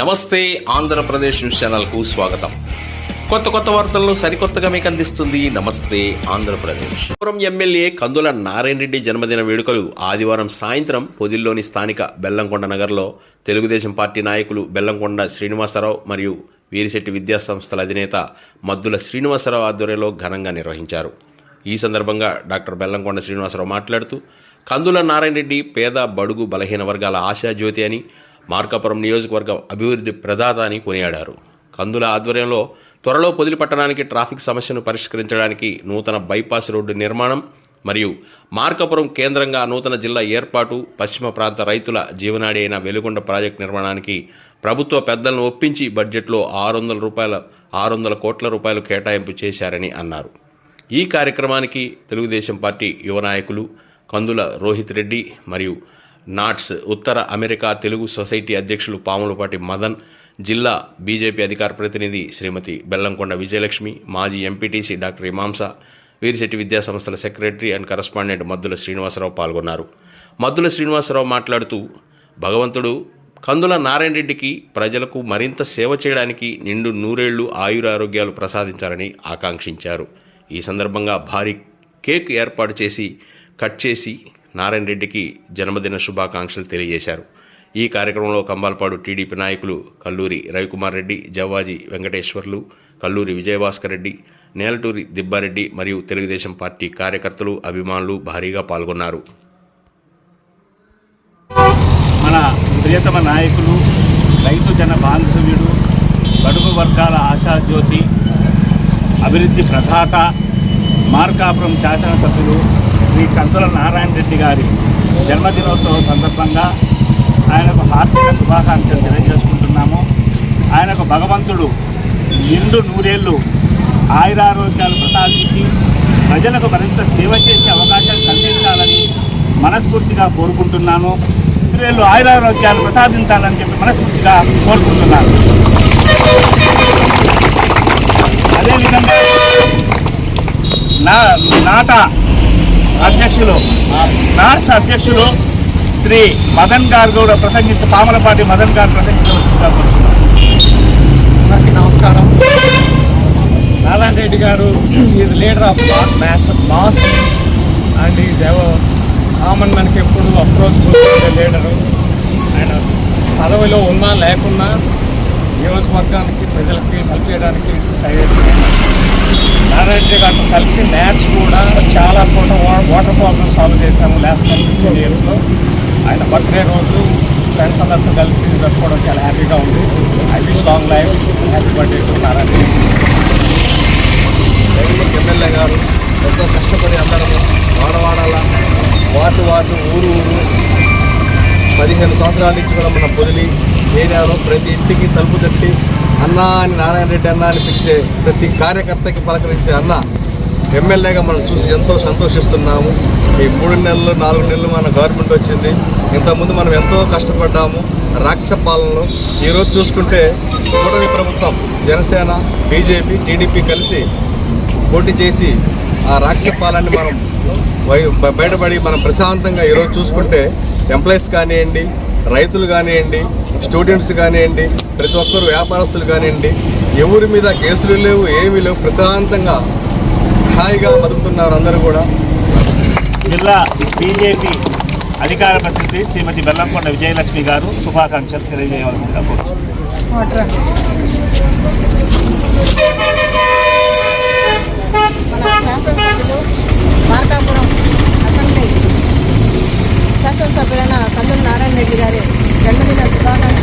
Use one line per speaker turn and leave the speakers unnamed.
నమస్తే ఆంధ్రప్రదేశ్ న్యూస్ ఛానల్కు స్వాగతం. కొత్త కొత్త వార్తలను సరికొత్తగా మీకు అందిస్తుంది నమస్తే ఆంధ్రప్రదేశ్. పురం ఎమ్మెల్యే కందుల నారాయణ రెడ్డి జన్మదిన వేడుకలు ఆదివారం సాయంత్రం పొదిల్లోని స్థానిక బెల్లంకొండ నగర్లో తెలుగుదేశం పార్టీ నాయకులు బెల్లంకొండ శ్రీనివాసరావు మరియు వీరిశెట్టి విద్యాసంస్థల అధినేత మద్దుల శ్రీనివాసరావు ఆధ్వర్యంలో ఘనంగా నిర్వహించారు. ఈ సందర్భంగా డాక్టర్ బెల్లంకొండ శ్రీనివాసరావు మాట్లాడుతూ కందుల నారాయణ రెడ్డి పేద బడుగు బలహీన వర్గాల ఆశాజ్యోతి అని మార్కాపురం నియోజకవర్గ అభివృద్ధి ప్రదాత అని కొనియాడారు. కందుల ఆధ్వర్యంలో త్వరలో పొదిలి పట్టణానికి ట్రాఫిక్ సమస్యను పరిష్కరించడానికి నూతన బైపాస్ రోడ్డు నిర్మాణం మరియు మార్కాపురం కేంద్రంగా నూతన జిల్లా ఏర్పాటు పశ్చిమ ప్రాంత రైతుల జీవనాడి అయిన వెలుగొండ ప్రాజెక్టు నిర్మాణానికి ప్రభుత్వ పెద్దలను ఒప్పించి బడ్జెట్లో ఆరు వందల రూపాయల ఆరు వందల కోట్ల రూపాయలు కేటాయింపు చేశారని అన్నారు. ఈ కార్యక్రమానికి తెలుగుదేశం పార్టీ యువ నాయకులు కందుల రోహిత్ రెడ్డి మరియు నాట్స్ ఉత్తర అమెరికా తెలుగు సొసైటీ అధ్యక్షులు పాములపాటి మదన్ జిల్లా బీజేపీ అధికార ప్రతినిధి శ్రీమతి బెల్లంకొండ విజయలక్ష్మి మాజీ ఎంపీటీసీ డాక్టర్ ఇమాంస వీరిశెట్టి విద్యాసంస్థల secretary and correspondent Maddula Srinivasarao పాల్గొన్నారు. మద్దుల శ్రీనివాసరావు మాట్లాడుతూ భగవంతుడు కందుల నారాయణ రెడ్డికి ప్రజలకు మరింత సేవ చేయడానికి నిండు నూరేళ్ళు ఆయురారోగ్యాలు ప్రసాదించాలని ఆకాంక్షించారు. ఈ సందర్భంగా భారీ కేక్ ఏర్పాటు చేసి కట్ చేసి నారాయణ రెడ్డికి జన్మదిన శుభాకాంక్షలు తెలియజేశారు. ఈ కార్యక్రమంలో కంబాల్పాడు టీడీపీ నాయకులు కల్లూరి రవికుమార్ రెడ్డి జవ్వాజీ వెంకటేశ్వర్లు కల్లూరి విజయభాస్కర్ రెడ్డి నేలటూరి దిబ్బారెడ్డి మరియు తెలుగుదేశం పార్టీ కార్యకర్తలు అభిమానులు భారీగా పాల్గొన్నారు.
మన ప్రియతమ నాయకులు రైతు జన బాంధవ్యుడు బడుగు వర్గాల ఆశాజ్యోతి అభివృద్ధి ప్రధాత మార్కాపురం శాసనసభ్యులు శ్రీ కంతుల నారాయణ రెడ్డి గారి జన్మదినోత్సవం సందర్భంగా ఆయనకు హార్దిక శుభాకాంక్షలు తెలియజేసుకుంటున్నాము. ఆయనకు భగవంతుడు నిండు నూరేళ్ళు ఆయురారోగ్యాలు ప్రసాదించి ప్రజలకు మరింత సేవ చేసే అవకాశం కల్పించాలని మనస్ఫూర్తిగా కోరుకుంటున్నాను. నూరేళ్ళు ఆయురారోగ్యాలు ప్రసాదించాలని చెప్పి మనస్ఫూర్తిగా కోరుకుంటున్నాను. అదేవిధంగా నా నాట అధ్యక్షులు నార్స్ అధ్యక్షులు శ్రీ మదన్ గారు కూడా ప్రసంగిస్తూ పామలపాటి మదన్ గారు ప్రసంగిస్తూ
అందరికీ నమస్కారం. Narayana Reddy garu is leader of mass mass and is ever common మనకి ఎప్పుడు అప్రోచ్ లీడరు ఆయన పదవిలో ఉన్నా లేకున్నా నియోజకవర్గానికి ప్రజలకి హెల్ప్ చేయడానికి ట్రై నారాయణ గారితో కలిసి మ్యాచ్ కూడా చాలా చోట వాటర్ ప్రాబ్లమ్ సాల్వ్ చేశాము లాస్ట్ టెన్ ఫిఫ్టీన్ ఇయర్స్లో ఆయన బర్త్డే రోజు ఫ్రెండ్స్ అందరితో కలిసి జరుపుకోవడం చాలా హ్యాపీగా ఉంది. I wish long life happy birthday to Narayana
MLA garu ఎంతో కష్టపడి అందరము వాడవాడాల వాటు వాటు ఊరు పదిహేను సంవత్సరాల నుంచి కూడా మన పొదిలి ఏరియాలో ప్రతి ఇంటికి తలుపు తట్టి అన్న అని నారాయణ రెడ్డి అన్న అని పిలిచే ప్రతి కార్యకర్తకి పలకరించే అన్న ఎమ్మెల్యేగా మనం చూసి ఎంతో సంతోషిస్తున్నాము. ఈ మూడు నెలలు నాలుగు నెలలు మన గవర్నమెంట్ వచ్చింది. ఇంతకుముందు మనం ఎంతో కష్టపడ్డాము రాక్షస పాలనలో. ఈరోజు చూసుకుంటే కూటమి ప్రభుత్వం జనసేన బీజేపీ టీడీపీ కలిసి పోటీ చేసి ఆ రాక్షస పాలనని మనం బయటపడి మనం ప్రశాంతంగా ఈరోజు చూసుకుంటే ఎంప్లాయీస్ కానివ్వండి రైతులు కానివ్వండి స్టూడెంట్స్ కానివ్వండి ప్రతి ఒక్కరు వ్యాపారస్తులు కానివ్వండి ఎవరి మీద కేసులు లేవు ఏమీ లేవు ప్రశాంతంగా హాయిగా బతుకుతున్నారు అందరూ కూడా.
జిల్లా బీజేపీ అధికార ప్రతినిధి శ్రీమతి బెల్లంకొండ విజయలక్ష్మి గారు శుభాకాంక్షలు తెలియజేయవలసిందిగా కోరుతున్నాను
మన శాసనసభ్యులు మార్కాపురం అసెంబ్లీ శాసనసభ్యులైన కందుల నారాయణ రెడ్డి